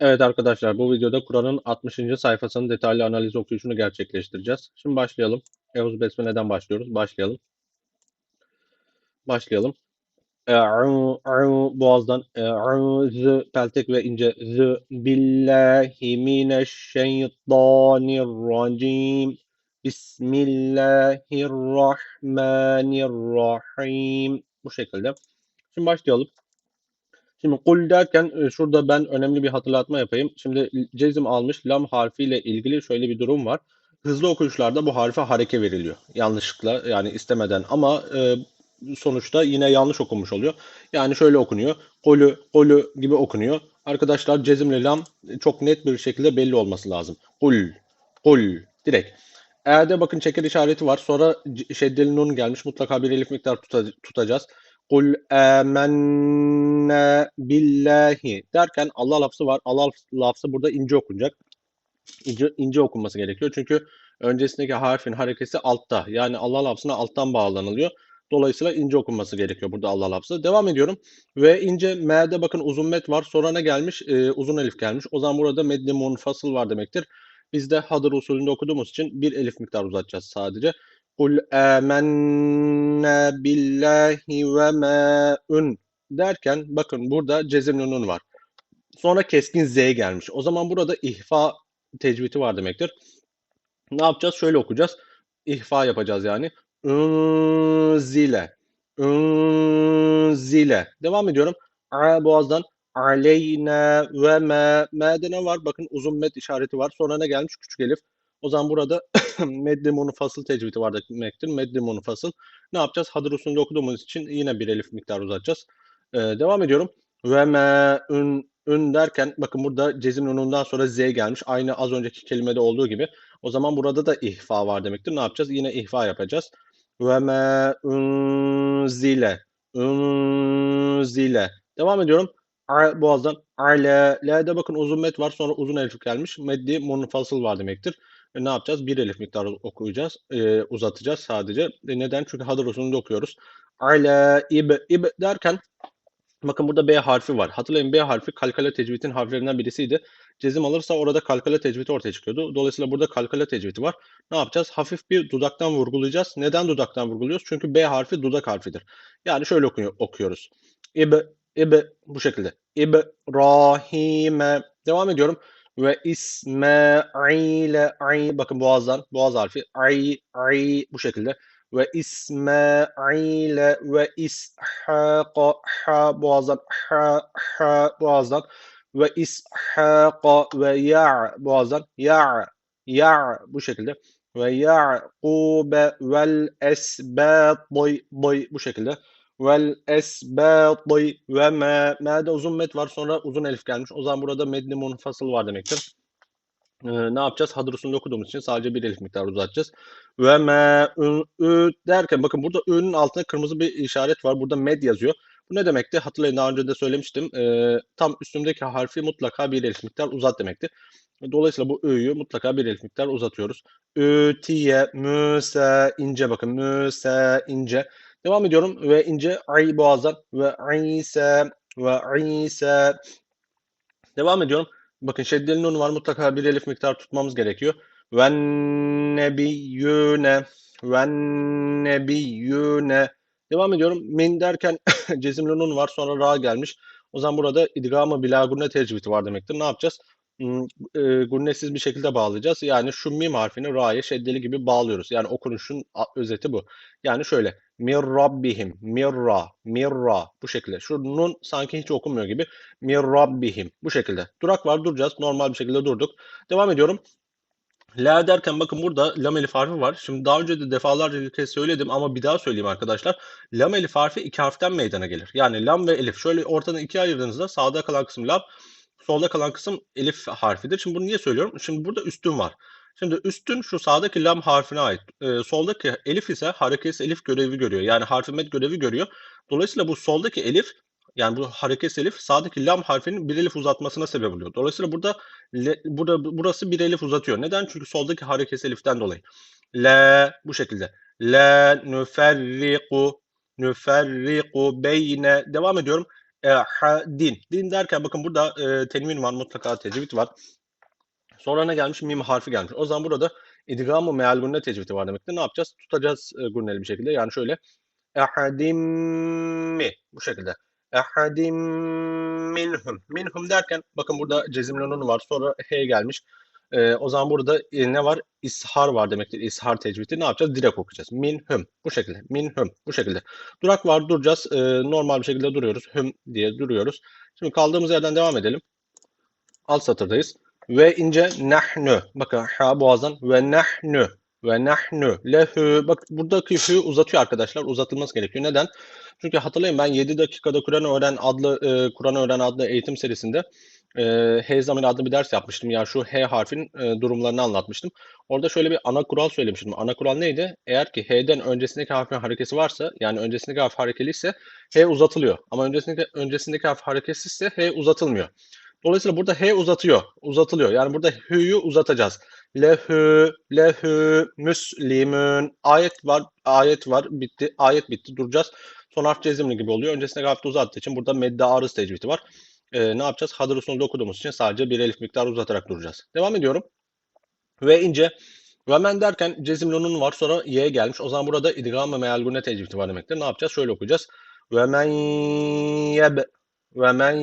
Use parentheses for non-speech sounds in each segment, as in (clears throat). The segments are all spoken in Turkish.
Evet arkadaşlar bu videoda Kur'an'ın 60. sayfasının detaylı analiz okuyuşunu gerçekleştireceğiz. Şimdi başlayalım. Eûzü Besmele'den başlıyoruz. Başlayalım. Başlayalım. E'u, boğazdan e'u, peltek ve ince z billahi mineşşeytanirracim Bismillahirrahmanirrahim bu şekilde. Şimdi başlayalım. Şimdi kul derken e, şurada ben önemli bir hatırlatma yapayım. Şimdi cezim almış lam harfiyle ilgili şöyle bir durum var. Hızlı okuyuşlarda bu harfe hareke veriliyor. Yanlışlıkla yani istemeden ama e, sonuçta yine yanlış okunmuş oluyor. Yani şöyle okunuyor. Kolü, kolü gibi okunuyor. Arkadaşlar cezimli lam çok net bir şekilde belli olması lazım. Kul, kul direkt. Eğerde bakın çeker işareti var. Sonra şeddeli nun gelmiş. Mutlaka bir elif miktar tutacağız. Kul amennâ billahi derken Allah lafzı var. Allah lafzı burada ince okunacak. İnce, ince okunması gerekiyor. Çünkü öncesindeki harfin harekesi altta. Yani Allah lafzına alttan bağlanılıyor. Dolayısıyla ince okunması gerekiyor burada Allah lafzı. Devam ediyorum. Ve ince M'de bakın uzun met var. Sonra ne gelmiş? Ee, uzun elif gelmiş. O zaman burada medni munfasıl var demektir. Biz de hadır usulünde okuduğumuz için bir elif miktar uzatacağız sadece. Kul amennâ billahi ve mâ'un derken bakın burada cezimli var. Sonra keskin z gelmiş. O zaman burada ihfa tecvidi var demektir. Ne yapacağız? Şöyle okuyacağız. İhfa yapacağız yani. Zile. Zile. Devam ediyorum. A boğazdan aleyna ve me. Me'de ne var? Bakın uzun met işareti var. Sonra ne gelmiş? Küçük elif. O zaman burada meddi munfasıl tecvidi var demektir. Meddi munfasıl. Ne yapacağız? Hadır usulünde okuduğumuz için yine bir elif miktarı uzatacağız. Ee, devam ediyorum. Ve me ün, ün derken bakın burada cezim unundan sonra z gelmiş. Aynı az önceki kelimede olduğu gibi. O zaman burada da ihfa var demektir. Ne yapacağız? Yine ihfa yapacağız. Ve me zile zile. Devam ediyorum. Boğazdan ale. L'de bakın uzun met var. Sonra uzun elif gelmiş. Meddi munfasıl var demektir. E, ne yapacağız? Bir elif miktarı okuyacağız. E, uzatacağız sadece. E, neden? Çünkü hadır usulünde okuyoruz. Ale, ib, ib derken bakın burada B harfi var. Hatırlayın B harfi kalkale tecvidin harflerinden birisiydi. Cezim alırsa orada kalkale tecvidi ortaya çıkıyordu. Dolayısıyla burada kalkale tecvidi var. Ne yapacağız? Hafif bir dudaktan vurgulayacağız. Neden dudaktan vurguluyoruz? Çünkü B harfi dudak harfidir. Yani şöyle okuyor, okuyoruz. İb, ib bu şekilde. İbrahim'e. Devam ediyorum ve İsmail'e ay bakın boğazdan boğaz harfi ay ay bu şekilde ve İsmail'e ve İshak'a ha boğazdan ha ha boğazdan ve İshak'a ve ya boğazdan ya ya bu şekilde ve Ya'kube vel esbat boy boy bu şekilde vel esbâti ve me. Me'de uzun met var sonra uzun elif gelmiş. O zaman burada medni munfasıl var demektir. Ee, ne yapacağız? Hadır usulünde okuduğumuz için sadece bir elif miktarı uzatacağız. Ve me ü, derken bakın burada ü'nün altında kırmızı bir işaret var. Burada med yazıyor. Bu ne demekti? Hatırlayın daha önce de söylemiştim. Ee, tam üstündeki harfi mutlaka bir elif miktar uzat demektir. Dolayısıyla bu ö'yü mutlaka bir elif miktar uzatıyoruz. Ötiye, müse, ince bakın. Müse, ince. Devam ediyorum ve ince ay boğazdan ve İsa ve İsa. Devam ediyorum. Bakın şeddeli nun var. Mutlaka bir elif miktar tutmamız gerekiyor. Ve nebiyyüne ve nebiyyüne. Devam ediyorum. Min derken (laughs) cezimli nun var. Sonra ra gelmiş. O zaman burada idgamı bilagune tecvidi var demektir. Ne yapacağız? Hmm, e, gunnesiz bir şekilde bağlayacağız. Yani şu mim harfini ra'ya şeddeli gibi bağlıyoruz. Yani okunuşun özeti bu. Yani şöyle mir rabbihim mirra mirra bu şekilde. Şu nun sanki hiç okunmuyor gibi. Mir rabbihim bu şekilde. Durak var duracağız. Normal bir şekilde durduk. Devam ediyorum. La derken bakın burada lam elif harfi var. Şimdi daha önce de defalarca bir kez söyledim ama bir daha söyleyeyim arkadaşlar. Lam elif harfi iki harften meydana gelir. Yani lam ve elif şöyle ortadan ikiye ayırdığınızda sağda kalan kısım lam, solda kalan kısım elif harfidir. Şimdi bunu niye söylüyorum? Şimdi burada üstün var. Şimdi üstün şu sağdaki lam harfine ait. E, soldaki elif ise hareketsiz elif görevi görüyor. Yani harfi med görevi görüyor. Dolayısıyla bu soldaki elif yani bu hareketsiz elif sağdaki lam harfinin bir elif uzatmasına sebep oluyor. Dolayısıyla burada le, burada burası bir elif uzatıyor. Neden? Çünkü soldaki hareketsiz eliften dolayı. La bu şekilde. La nüferriku nüferriku beyne devam ediyorum. Ehadin. Din derken bakın burada e, tenvin var mutlaka tecvid var. Sonra ne gelmiş? Mim harfi gelmiş. O zaman burada idgam-ı meal gunne tecvidi var demektir. Ne yapacağız? Tutacağız e, gunneli bir şekilde. Yani şöyle ehadim mi bu şekilde. Ehadim minhum. Minhum derken bakın burada cezimli var. Sonra he gelmiş. E, o zaman burada e, ne var? İshar var demektir. İshar tecvidi. Ne yapacağız? Direkt okuyacağız. Minhum. Bu şekilde. Minhum. Bu şekilde. Durak var. Duracağız. E, normal bir şekilde duruyoruz. Hüm diye duruyoruz. Şimdi kaldığımız yerden devam edelim. Alt satırdayız. Ve ince nahnu. Bakın ha boğazdan. Ve nahnu. Ve nahnu. Lehü. Bak buradaki hü uzatıyor arkadaşlar. Uzatılması gerekiyor. Neden? Çünkü hatırlayın ben 7 dakikada Kur'an öğren adlı e, Kur'an öğren adlı eğitim serisinde e, H zamiri adlı bir ders yapmıştım. Yani şu H harfin e, durumlarını anlatmıştım. Orada şöyle bir ana kural söylemiştim. Ana kural neydi? Eğer ki H'den öncesindeki harfin harekesi varsa yani öncesindeki harf harekeliyse H uzatılıyor. Ama öncesindeki, öncesindeki harf hareketsizse H uzatılmıyor. Dolayısıyla burada H uzatıyor. Uzatılıyor. Yani burada H'yu uzatacağız. Lehü, lehü, müslimün. Ayet var, ayet var. Bitti. Ayet bitti. Duracağız. Son harf cezimli gibi oluyor. Öncesinde harfte uzattığı için burada medde arız tecvidi var. Ee, ne yapacağız? Hadır usulünde okuduğumuz için sadece bir elif miktarı uzatarak duracağız. Devam ediyorum. Ve ince. Ve men derken cezimlunun var. Sonra y'ye gelmiş. O zaman burada idgam ve meal gune tecvidi var demektir. Ne yapacağız? Şöyle okuyacağız. Ve men yeb. Ve men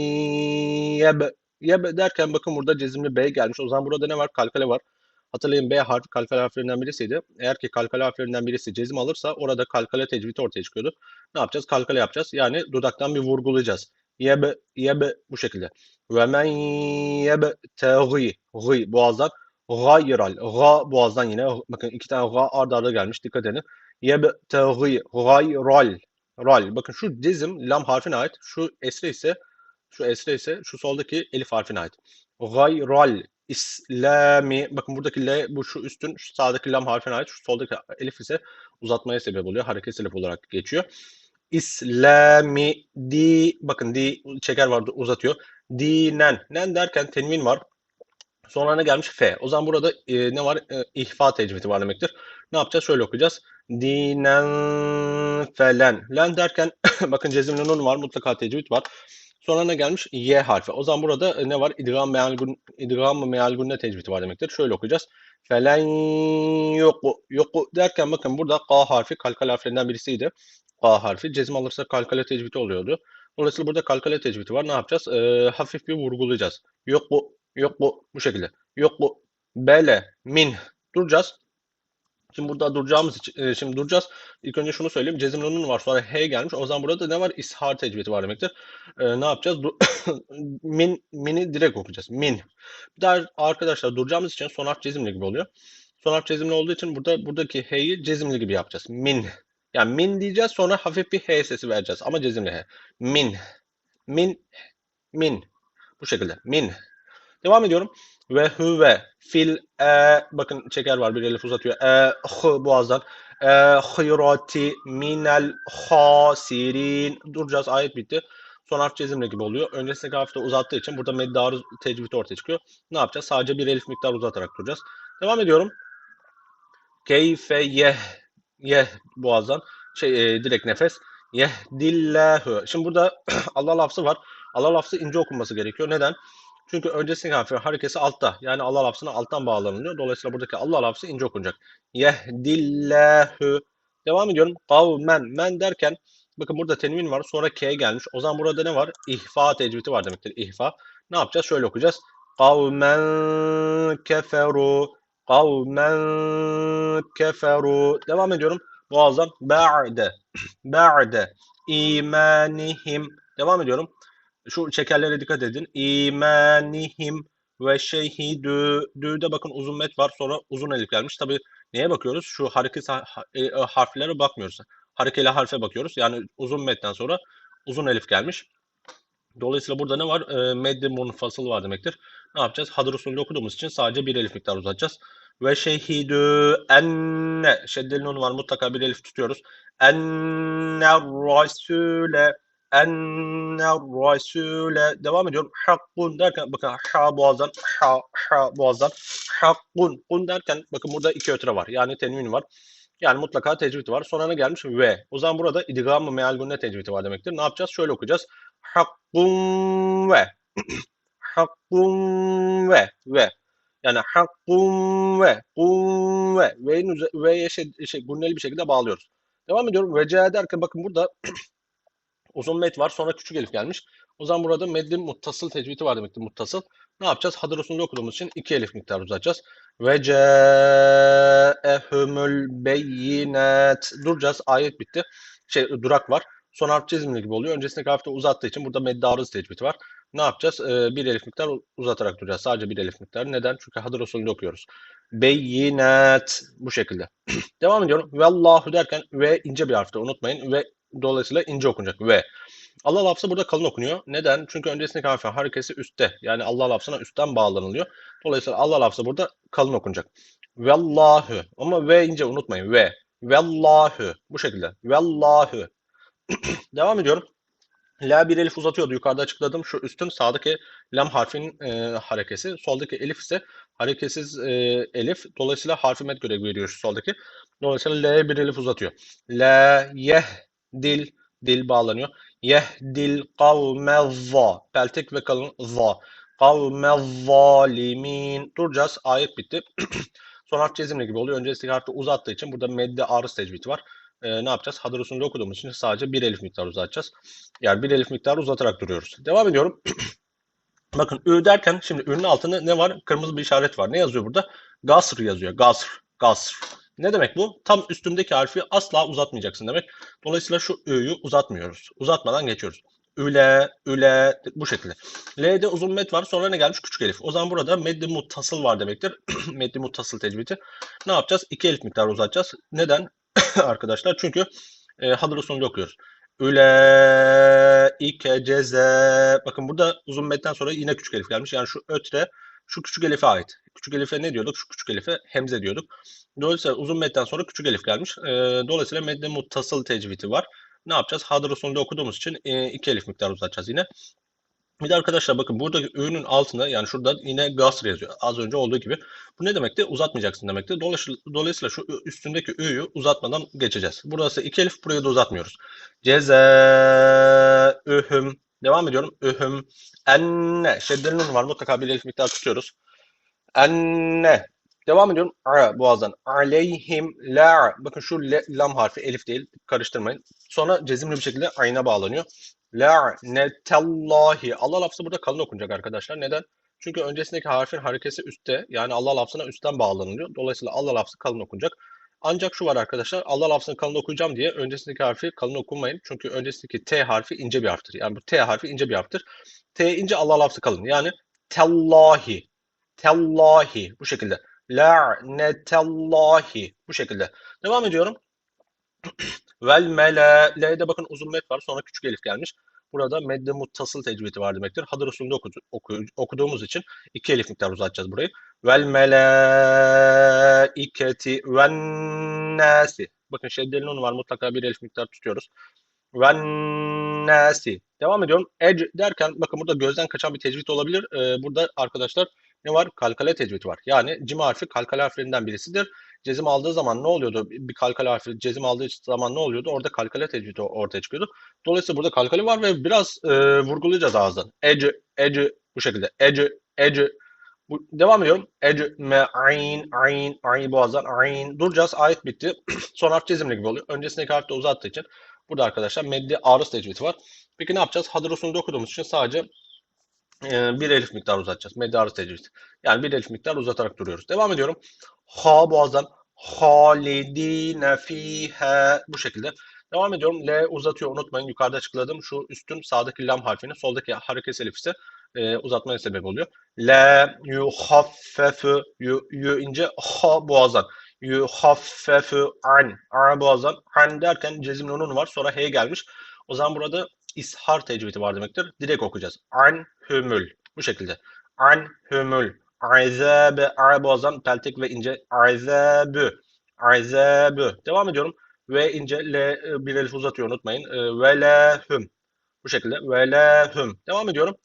yeb. Yeb derken bakın burada cezimli B gelmiş. O zaman burada ne var? Kalkale var. Hatırlayın B harfi kalkale harflerinden birisiydi. Eğer ki kalkale harflerinden birisi cezim alırsa orada kalkale tecvidi ortaya çıkıyordu. Ne yapacağız? Kalkale yapacağız. Yani dudaktan bir vurgulayacağız. Yeb, yeb bu şekilde. Ve men yeb teği. Gı boğazdan. Gayral. Ga boğazdan yine. Bakın iki tane ga arda arda gelmiş. Dikkat edin. Yeb teği. Gayral. Ral. Bakın şu cezim lam harfine ait. Şu esre ise şu esre ise şu soldaki elif harfine ait. Gayral İslami. Bakın buradaki L bu şu üstün şu sağdaki lam harfine ait. Şu soldaki elif ise uzatmaya sebep oluyor. Hareket sebep olarak geçiyor. İslami di bakın di çeker vardı uzatıyor. Dinen. Nen derken tenvin var. Sonra ne gelmiş? F. O zaman burada e, ne var? E, ihfa tecvidi var demektir. Ne yapacağız? Şöyle okuyacağız. Dinen felen. Len derken (coughs) bakın cezimli nun var. Mutlaka tecvid var. Sonra gelmiş? Y harfi. O zaman burada e, ne var? İdgam meal gun idgam meal gunne tecvidi var demektir. Şöyle okuyacağız. Felen yoku. Yoku derken bakın burada K harfi kalkale harflerinden birisiydi. K harfi. Cezim alırsa kalkale tecvidi oluyordu. Dolayısıyla burada kalkale tecvidi var. Ne yapacağız? Ee, hafif bir vurgulayacağız. Yok bu. Yok bu. Bu şekilde. Yok bu. Bele. Min. Duracağız. Şimdi burada duracağımız için, e, şimdi duracağız. İlk önce şunu söyleyeyim. Cezim nunun var. Sonra H gelmiş. O zaman burada ne var? İshar tecvidi var demektir. E, ne yapacağız? Du (coughs) min, mini direkt okuyacağız. Min. Bir daha arkadaşlar duracağımız için son harf cezimli gibi oluyor. Son harf cezimli olduğu için burada buradaki H'yi cezimli gibi yapacağız. Min. Yani min diyeceğiz sonra hafif bir H sesi vereceğiz. Ama cezimli H. Min. Min. Min. Bu şekilde. Min. Devam ediyorum. Ve huve fil e bakın çeker var bir elif uzatıyor. E h boğazdan. E hayrati minel hasirin. Duracağız ayet bitti. Son harf cezimle gibi oluyor. Öncesindeki harfi de uzattığı için burada meddarı tecvidi ortaya çıkıyor. Ne yapacağız? Sadece bir elif miktar uzatarak duracağız. Devam ediyorum. Keyfe yeh yeh boğazdan şey e, direkt nefes. Yehdillahu. Şimdi burada (clears throat) Allah lafzı var. Allah lafzı ince okunması gerekiyor. Neden? Çünkü öncesindeki harfin harekesi altta. Yani Allah lafzına alttan bağlanılıyor. Dolayısıyla buradaki Allah lafzı ince okunacak. Yehdillahu. Devam ediyorum. Kavmen. Men derken bakın burada tenvin var. Sonra K gelmiş. O zaman burada ne var? İhfa tecvidi var demektir. İhfa. Ne yapacağız? Şöyle okuyacağız. Kavmen keferu. Kavmen keferu. Devam ediyorum. Boğazdan. Ba'de. Ba'de. İmanihim. Devam ediyorum. Şu çekerlere dikkat edin. İmanihim ve şehidü. Dü'de bakın uzun met var. Sonra uzun elif gelmiş. Tabi neye bakıyoruz? Şu hareket harflere bakmıyoruz. Harekeli harfe bakıyoruz. Yani uzun metten sonra uzun elif gelmiş. Dolayısıyla burada ne var? E, meddi munfasıl var demektir. Ne yapacağız? Hadır usulü okuduğumuz için sadece bir elif miktar uzatacağız. Ve şehidü enne. Şeddeli nun var. Mutlaka bir elif tutuyoruz. Enne rasule enne rasule devam ediyorum. Hakkun derken bakın ha boğazdan ha ha boğazdan hakkun kun derken bakın burada iki ötüre var. Yani tenvin var. Yani mutlaka tecvidi var. Sonra ne gelmiş? Ve. O zaman burada idgam-ı meal gunne tecvidi var demektir. Ne yapacağız? Şöyle okuyacağız. hakkun ve (clears throat) hakkun ve ve yani hakkun ve kun ve ve'ye şey, şey gunneli bir şekilde bağlıyoruz. Devam ediyorum. Veca derken bakın burada (clears throat) uzun met var. Sonra küçük elif gelmiş. O zaman burada meddin muttasıl tecvidi var demektir. Muttasıl. Ne yapacağız? Hadır okuduğumuz için iki elif miktarı uzatacağız. Ve ca'ehumul beyinat. Duracağız. Ayet bitti. Şey durak var. Son harf çizimli gibi oluyor. Öncesindeki harfte uzattığı için burada medde arız tecvidi var. Ne yapacağız? Ee, bir elif miktar uzatarak duracağız. Sadece bir elif miktarı. Neden? Çünkü hadır okuyoruz. Beyinat. Bu şekilde. (clears throat) Devam ediyorum. Vallahu derken ve ince bir harfte unutmayın. Ve dolayısıyla ince okunacak. Ve. Allah lafzı burada kalın okunuyor. Neden? Çünkü öncesindeki harfin harekesi üstte. Yani Allah lafzına üstten bağlanılıyor. Dolayısıyla Allah lafzı burada kalın okunacak. Vallahu. Ama ve ince unutmayın. Ve. Vallahu. Bu şekilde. Vallahu. (clears throat) Devam ediyorum. La bir elif uzatıyordu. Yukarıda açıkladım. Şu üstün sağdaki lam harfinin e, harekesi. Soldaki elif ise hareketsiz e, elif. Dolayısıyla harfi met görevi veriyor şu soldaki. Dolayısıyla L'ye bir elif uzatıyor. La yeh dil dil bağlanıyor. Yehdil kavme za. Peltek ve kalın za. Kavme zalimin. Duracağız. Ayet bitti. (clears throat) Son harf cezimli gibi oluyor. Öncesindeki harfi uzattığı için burada medde arız tecvidi var. Ee, ne yapacağız? Hadır usulünde okuduğumuz için sadece bir elif miktarı uzatacağız. Yani bir elif miktarı uzatarak duruyoruz. Devam ediyorum. (clears throat) Bakın ü derken şimdi ünün altında ne var? Kırmızı bir işaret var. Ne yazıyor burada? Gasr yazıyor. Gasr. Gasr. Ne demek bu? Tam üstündeki harfi asla uzatmayacaksın demek. Dolayısıyla şu ü'yü uzatmıyoruz. Uzatmadan geçiyoruz. Üle, üle bu şekilde. L'de uzun met var. Sonra ne gelmiş? Küçük elif. O zaman burada meddi muttasıl var demektir. (clears throat) meddi muttasıl tecvidi. Ne yapacağız? İki elif miktarı uzatacağız. Neden? (clears throat) Arkadaşlar çünkü e, hadır usulünde okuyoruz. Üle, ike, ceze. Bakın burada uzun metten sonra yine küçük elif gelmiş. Yani şu ötre şu küçük elife ait. Küçük elife ne diyorduk? Şu küçük elife hemze diyorduk. Dolayısıyla uzun metten sonra küçük elif gelmiş. E, dolayısıyla medde muttasıl tecvidi var. Ne yapacağız? Hadır usulünde okuduğumuz için e, iki elif miktarı uzatacağız yine. Bir de arkadaşlar bakın buradaki öğünün altında yani şurada yine gasr yazıyor. Az önce olduğu gibi. Bu ne demekti? Uzatmayacaksın demekti. Dolayısıyla, şu üstündeki ö'yü uzatmadan geçeceğiz. Burası iki elif burayı da uzatmıyoruz. Cezaühüm. Devam ediyorum. Ühüm. Enne. Şeddenin var. Mutlaka bir miktar tutuyoruz. Enne. Devam ediyorum. A boğazdan. Aleyhim la. Bakın şu le, lam harfi elif değil. Karıştırmayın. Sonra cezimli bir şekilde ayna bağlanıyor. La'netallahi. Allah lafzı burada kalın okunacak arkadaşlar. Neden? Çünkü öncesindeki harfin harekesi üstte. Yani Allah lafzına üstten bağlanılıyor. Dolayısıyla Allah lafzı kalın okunacak. Ancak şu var arkadaşlar. Allah lafzını kalın okuyacağım diye öncesindeki harfi kalın okumayın. Çünkü öncesindeki T harfi ince bir harftir. Yani bu T harfi ince bir harftir. T ince Allah lafzı kalın. Yani tellahi. Tellahi. Bu şekilde. La'netallahi. Bu şekilde. Devam ediyorum. (clears throat) Vel mele. L'de bakın uzun met var. Sonra küçük elif gelmiş. Burada medde muttasıl tecvidi var demektir. Hadır usulünde oku, oku, okuduğumuz için iki elif miktar uzatacağız burayı. Vel melaiketi ven nasi. Bakın şeddelin onu var. Mutlaka bir elif miktar tutuyoruz. Ven nasi. Devam ediyorum. Ec derken bakın burada gözden kaçan bir tecvid olabilir. Ee, burada arkadaşlar ne var? Kalkale tecvidi var. Yani cim harfi kalkale harflerinden birisidir. Cezim aldığı zaman ne oluyordu? Bir kalkale harfi cezim aldığı zaman ne oluyordu? Orada kalkale tecvidi ortaya çıkıyordu. Dolayısıyla burada kalkale var ve biraz e, vurgulayacağız ağızdan. Ece, ece bu şekilde. Ece, ece. Bu, devam ediyorum. Ece, me, ayn, ayn, ayn boğazdan, ayn. Duracağız. Ayet bitti. (clears throat) Son harf cezimli gibi oluyor. Öncesindeki harfi de uzattığı için burada arkadaşlar meddi arız tecvidi var. Peki ne yapacağız? Hadır usulünde okuduğumuz için sadece e, bir elif miktar uzatacağız. Meddi arız tecvidi. Yani bir elif miktar uzatarak duruyoruz. Devam ediyorum. Ha boğazdan halidine fiha bu şekilde. Devam ediyorum. L uzatıyor unutmayın. Yukarıda açıkladım. Şu üstün sağdaki lam harfini soldaki hareket elif ise e, uzatmaya sebep oluyor. La yuhaffefu yu, yu ince ha boğazdan. Yuhaffefu an. A boğazdan. An derken cezim nunun var. Sonra he gelmiş. O zaman burada ishar tecvidi var demektir. Direkt okuyacağız. An hümül. Bu şekilde. An hümül. Azabı. A boğazdan peltek ve ince. Azabı. Azabı. Devam ediyorum. Ve ince L bir elif uzatıyor unutmayın. E, ve lehum. Bu şekilde. Ve lehum. Devam ediyorum.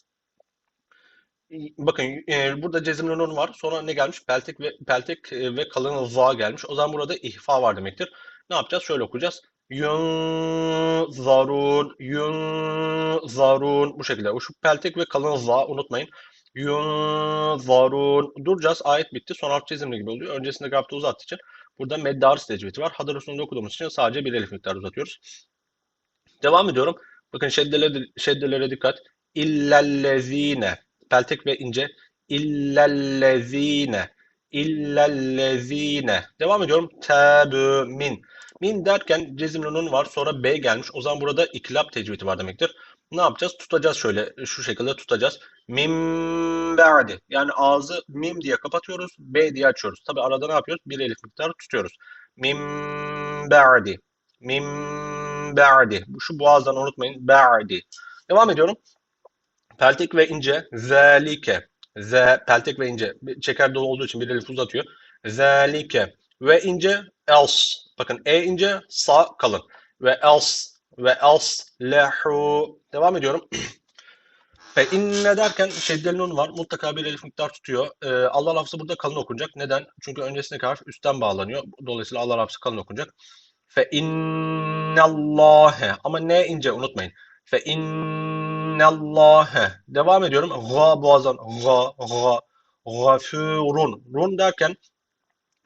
Bakın e, burada cezimli nun var. Sonra ne gelmiş? Peltek ve peltek e, ve kalın za gelmiş. O zaman burada ihfa var demektir. Ne yapacağız? Şöyle okuyacağız. Yunzarun. Yunzarun. Bu şekilde. Şu peltek ve kalın za unutmayın. Yunzarun. Duracağız. Ayet bitti. Son harf çizimli gibi oluyor. Öncesinde grafta uzattığı için burada meddarı tecvidi var. Hadır usulünde okuduğumuz için sadece bir elif miktarı uzatıyoruz. Devam ediyorum. Bakın şeddelere, şeddelere dikkat. İllellezine. Peltek ve ince. İllellezine. İllellezine. Devam ediyorum. Tebü min. Min derken cezimli nun var. Sonra B gelmiş. O zaman burada ikilap tecvidi var demektir. Ne yapacağız? Tutacağız şöyle. Şu şekilde tutacağız. Mim ba'di. Yani ağzı mim diye kapatıyoruz. B diye açıyoruz. Tabi arada ne yapıyoruz? Bir elif miktarı tutuyoruz. Mim ba'di. Mim ba'di. Şu boğazdan unutmayın. Ba'di. Devam ediyorum. Peltek ve ince. Zelike. Z, peltek ve ince. Çeker dolu olduğu için bir elif uzatıyor. Zelike. Ve ince else. Bakın e ince sağ kalın. Ve else. Ve else lehu. Devam ediyorum. Ve (clears throat) inne derken şeddeli nun var. Mutlaka bir elif miktar tutuyor. Ee, Allah lafzı burada kalın okunacak. Neden? Çünkü öncesindeki harf üstten bağlanıyor. Dolayısıyla Allah lafzı kalın okunacak. Fe innallâhe. Ama ne ince unutmayın. Fe innallâhe. Devam ediyorum. Gâ boğazdan. Gâ, gâ. Gafurun. Run derken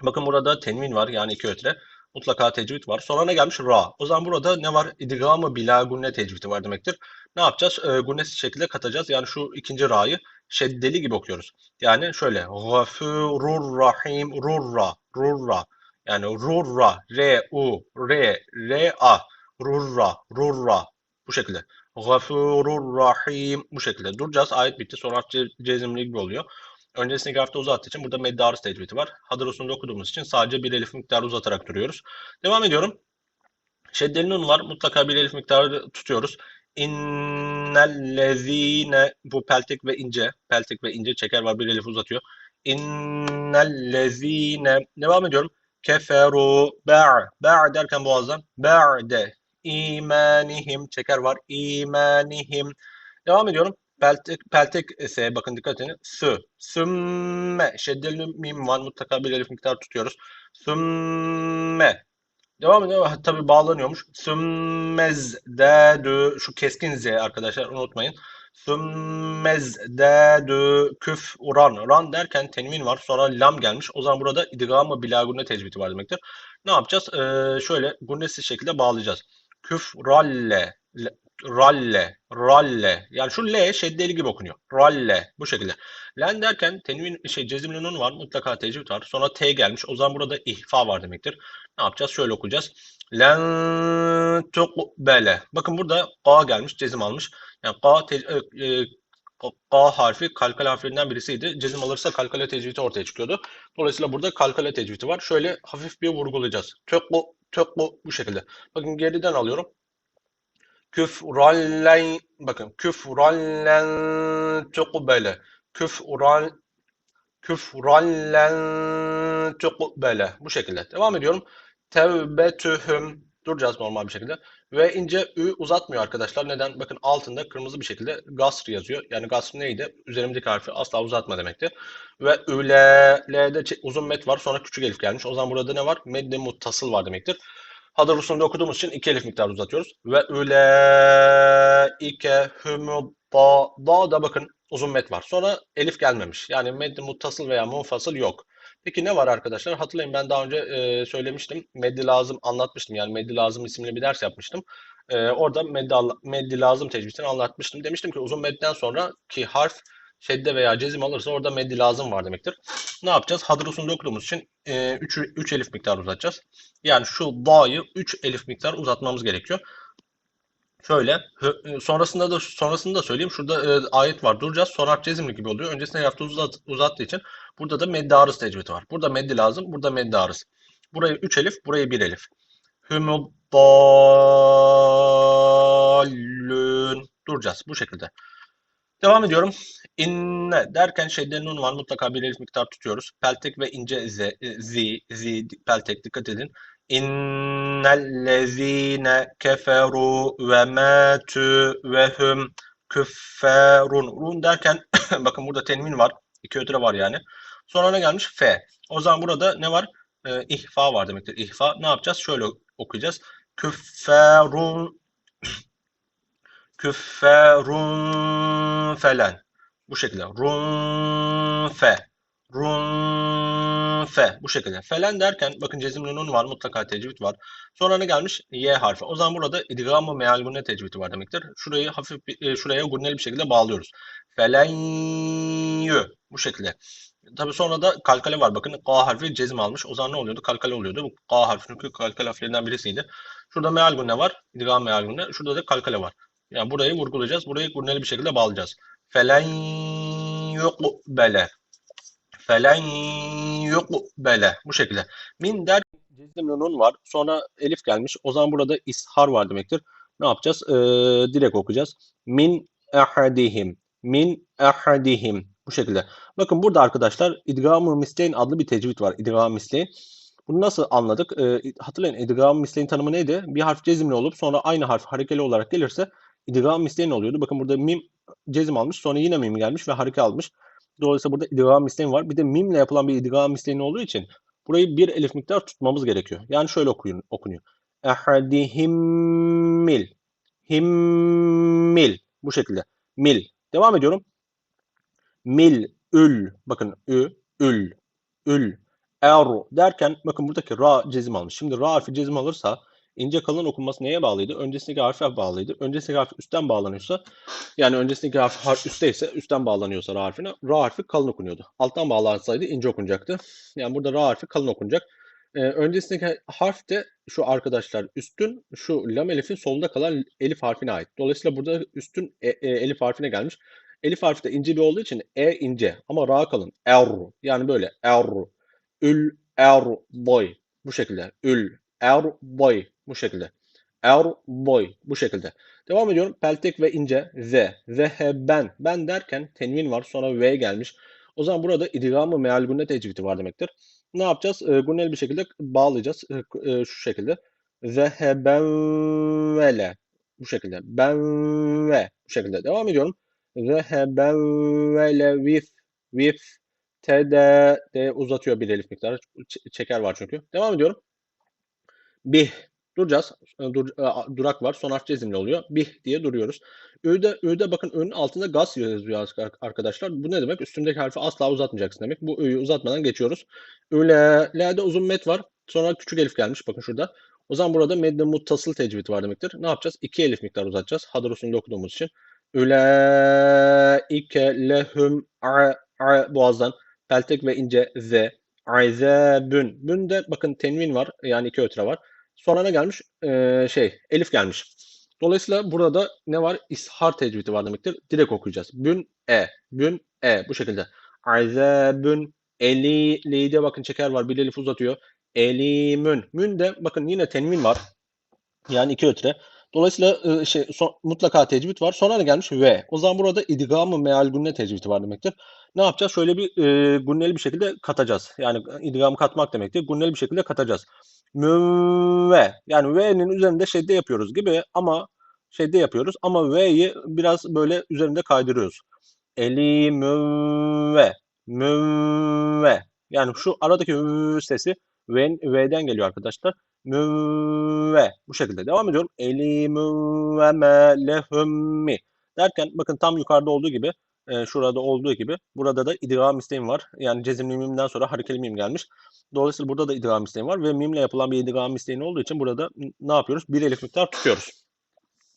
bakın burada tenvin var. Yani iki ötre. Mutlaka tecvid var. Sonra ne gelmiş? Ra. O zaman burada ne var? İdgamı bila gunne tecvidi var demektir. Ne yapacağız? E, gunnesiz şekilde katacağız. Yani şu ikinci ra'yı şeddeli gibi okuyoruz. Yani şöyle. Gafurur rahim. Rurra. Rurra. Yani rurra. Re, u, re, re, a. Rurra. Rurra. Bu şekilde. Gafurur rahim. Bu şekilde. Duracağız. Ayet bitti. Sonra cezimli gibi oluyor. Öncesindeki harfte uzattığı için burada meddarı tecvidi var. Hadır usulünde okuduğumuz için sadece bir elif miktarı uzatarak duruyoruz. Devam ediyorum. Şeddeli nun var. Mutlaka bir elif miktarı tutuyoruz. İnnellezine bu peltek ve ince. Peltek ve ince çeker var. Bir elif uzatıyor. İnnellezine devam ediyorum. Keferu ba' ba' derken boğazdan ba'de imanihim çeker var. İmanihim. Devam ediyorum. Peltek, peltek ise bakın dikkat edin. Sü. Sümme. Şeddeli mim var. Mutlaka bir elif miktar tutuyoruz. Sümme. Devam ediyor. Tabi bağlanıyormuş. Sümmezdedü. Şu keskin z arkadaşlar unutmayın. Sümmezdedü küf uran. Ran derken tenvin var. Sonra lam gelmiş. O zaman burada idgamı bilagunne tecvidi var demektir. Ne yapacağız? Ee, şöyle gunnesiz şekilde bağlayacağız. Küf ralle ralle. Yani şu L şeddeli gibi okunuyor. Ralle. Bu şekilde. Len derken tenvin şey cezimli nun var. Mutlaka tecvid var. Sonra T gelmiş. O zaman burada ihfa var demektir. Ne yapacağız? Şöyle okuyacağız. Len tukbele. Bakın burada A gelmiş. Cezim almış. Yani K, te, e, e, K harfi kalkale harflerinden birisiydi. Cezim alırsa kalkale tecvidi ortaya çıkıyordu. Dolayısıyla burada kalkale tecvidi var. Şöyle hafif bir vurgulayacağız. Tökbu, tökbu bu şekilde. Bakın geriden alıyorum küfrallen bakın küfrallen tukbele küfral küfrallen tukbele bu şekilde. Devam ediyorum. Tevbetühüm. Duracağız normal bir şekilde. Ve ince ü uzatmıyor arkadaşlar. Neden? Bakın altında kırmızı bir şekilde gasr yazıyor. Yani gasr neydi? Üzerimizdeki harfi asla uzatma demektir ve üle l'de uzun met var. Sonra küçük elif gelmiş. O zaman burada ne var? Medde muttasıl var demektir Hadır usulünde okuduğumuz için iki elif miktarı uzatıyoruz. Ve üleike hümü da, da da bakın uzun met var. Sonra elif gelmemiş. Yani meddi muttasıl veya munfasıl yok. Peki ne var arkadaşlar? Hatırlayın ben daha önce e, söylemiştim. Meddi lazım anlatmıştım. Yani meddi lazım isimli bir ders yapmıştım. E, orada meddi, meddi lazım tecvidini anlatmıştım. Demiştim ki uzun medden sonra ki harf şedde veya cezim alırsa orada meddi lazım var demektir. Ne yapacağız? Hadır usulünde okuduğumuz için 3 e, 3 elif miktar uzatacağız. Yani şu da'yı 3 elif miktar uzatmamız gerekiyor. Şöyle e, sonrasında da sonrasında da söyleyeyim. Şurada e, ayet var. Duracağız. Sonra cezimli gibi oluyor. Öncesinde yaptığı uzat, uzattığı için burada da meddi arız tecvidi var. Burada meddi lazım. Burada meddi arız. Burayı 3 elif. Burayı 1 elif. Hümüddallün. Duracağız bu şekilde. Devam ediyorum. İnne derken şeyde nun var. Mutlaka bir miktar tutuyoruz. Peltek ve ince z, z, z peltek dikkat edin. İnnellezine keferu ve mâtü ve hum küfferun. Run derken (coughs) bakın burada tenvin var. İki ötüre var yani. Sonra ne gelmiş? F. O zaman burada ne var? Ee, ihfa var demektir. İhfa ne yapacağız? Şöyle okuyacağız. küfferun küfferun felen. Bu şekilde. Run fe. Run fe. Bu şekilde. Felen derken bakın cezimli nun var. Mutlaka tecvid var. Sonra ne gelmiş? Y harfi. O zaman burada idgam-ı meal gunne tecvidi var demektir. Şurayı hafif bir, e, şuraya gunneli bir şekilde bağlıyoruz. Felen yü. Bu şekilde. Tabi sonra da kalkale var. Bakın K harfi cezim almış. O zaman ne oluyordu? Kalkale oluyordu. Bu K harfi çünkü kalkale harflerinden birisiydi. Şurada meal gunne var. İdgam meal gunne. Şurada da kalkale var. Yani burayı vurgulayacağız. Burayı gunneli bir şekilde bağlayacağız. Felen yuqbele. Felen yuqbele. Bu şekilde. Min der cezimli nun var. Sonra elif gelmiş. O zaman burada ishar var demektir. Ne yapacağız? Ee, direkt okuyacağız. Min ahadihim. Min ahadihim. Bu şekilde. Bakın burada arkadaşlar idgam-ı misleyn adlı bir tecvid var. İdgam-ı misleyn. Bunu nasıl anladık? Ee, hatırlayın idgam-ı misleyn tanımı neydi? Bir harf cezimli olup sonra aynı harf harekeli olarak gelirse idgam-ı misleyn oluyordu. Bakın burada mim cezim almış. Sonra yine mim gelmiş ve hareke almış. Dolayısıyla burada idgam misleyin var. Bir de mimle yapılan bir idgam misleyin olduğu için burayı bir elif miktar tutmamız gerekiyor. Yani şöyle okuyun, okunuyor. Ehadihimmil. Himmil. Bu şekilde. Mil. Devam ediyorum. Mil. Ül. Bakın ü. Ül. Ül. Er derken bakın buradaki ra cezim almış. Şimdi ra harfi cezim alırsa ince kalın okunması neye bağlıydı? Öncesindeki harfe bağlıydı. Öncesindeki harf üstten bağlanıyorsa yani öncesindeki harf, harf üstteyse üstten bağlanıyorsa ra harfine ra harfi kalın okunuyordu. Alttan bağlansaydı ince okunacaktı. Yani burada ra harfi kalın okunacak. Ee, öncesindeki harf de şu arkadaşlar üstün şu lam elifin solunda kalan elif harfine ait. Dolayısıyla burada üstün e, e, elif harfine gelmiş. Elif harfi de ince bir olduğu için e ince ama ra kalın. Er yani böyle er ül er boy bu şekilde. Ül er boy bu şekilde. Er boy bu şekilde. Devam ediyorum. Peltek ve ince z. Zeheben. Ben derken tenvin var. Sonra v gelmiş. O zaman burada idgamı meal gunne tecvidi var demektir. Ne yapacağız? E, gunneli bir şekilde bağlayacağız. E, e, şu şekilde. Zeheben vele. Bu şekilde. Ben ve. Bu şekilde. Devam ediyorum. Zeheben vele with. With. Tede. De uzatıyor bir elif miktarı. Ç- çeker var çünkü. Devam ediyorum. Bih. Duracağız. Dur, e, durak var. Son harf cezimli oluyor. Bih diye duruyoruz. Ö'de, ö'de bakın Ö'nün altında gaz yazıyor arkadaşlar. Bu ne demek? Üstündeki harfi asla uzatmayacaksın demek. Bu Ö'yü uzatmadan geçiyoruz. Öyle, L'de uzun met var. Sonra küçük elif gelmiş. Bakın şurada. O zaman burada medde muttasıl tecvid var demektir. Ne yapacağız? İki elif miktar uzatacağız. Hadır usulünde okuduğumuz için. Ülaike lehum a, a boğazdan. Peltek ve ince z. Azabün. Bünde bakın tenvin var. Yani iki ötre var. Sonra ne gelmiş? Ee, şey elif gelmiş. Dolayısıyla burada da ne var? İshar tecvidi var demektir. Direkt okuyacağız. Bün e. Bün e. Bu şekilde. Azabün eli. Li'de bakın çeker var. Bir elif uzatıyor. Elimün. Mün de bakın yine tenvin var. Yani iki ötre. Dolayısıyla şey son, mutlaka tecvid var. Sonra ne gelmiş? Ve. O zaman burada idgamı meal gunne tecvidi var demektir. Ne yapacağız? Şöyle bir e, gunneli bir şekilde katacağız. Yani idgamı katmak demektir. Gunneli bir şekilde katacağız. Müve. Yani V'nin üzerinde şeyde yapıyoruz gibi ama şeyde yapıyoruz ama V'yi biraz böyle üzerinde kaydırıyoruz. Eli müve. Müve. Yani şu aradaki müve sesi V'den geliyor arkadaşlar. Müve. Bu şekilde devam ediyorum. Eli müve me lehummi. Derken bakın tam yukarıda olduğu gibi e, şurada olduğu gibi burada da idgam isteğim var. Yani cezimli mimden sonra harekeli mim gelmiş. Dolayısıyla burada da idgam isteğim var ve mimle yapılan bir idgam isteğin olduğu için burada ne yapıyoruz? Bir elif miktar tutuyoruz.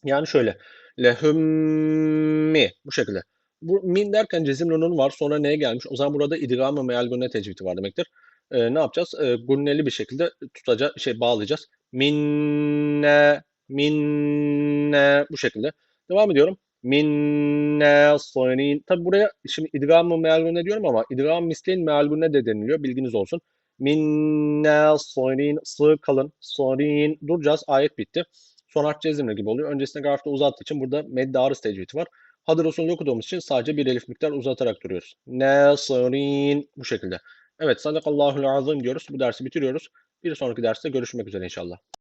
Yani şöyle. Lehummi. Bu şekilde. Bu min derken cezimli nun var. Sonra neye gelmiş? O zaman burada idgam-ı meal gunne tecvidi var demektir. E, ne yapacağız? E, gunneli bir şekilde tutacağız, şey bağlayacağız. Minne, minne bu şekilde. Devam ediyorum. Minne sonin. Tabi buraya şimdi idgam-ı meal gunne diyorum ama idgam misleyin meal gunne de deniliyor. Bilginiz olsun. Minne sonin. Sığ kalın. Sonin. Duracağız. Ayet bitti. Son harf cezimle gibi oluyor. Öncesinde harfte uzattığı için burada medde arız tecvidi var. Hadır usulünü okuduğumuz için sadece bir elif miktar uzatarak duruyoruz. Nasirin bu şekilde. Evet, sadakallahul azim diyoruz. Bu dersi bitiriyoruz. Bir sonraki derste görüşmek üzere inşallah.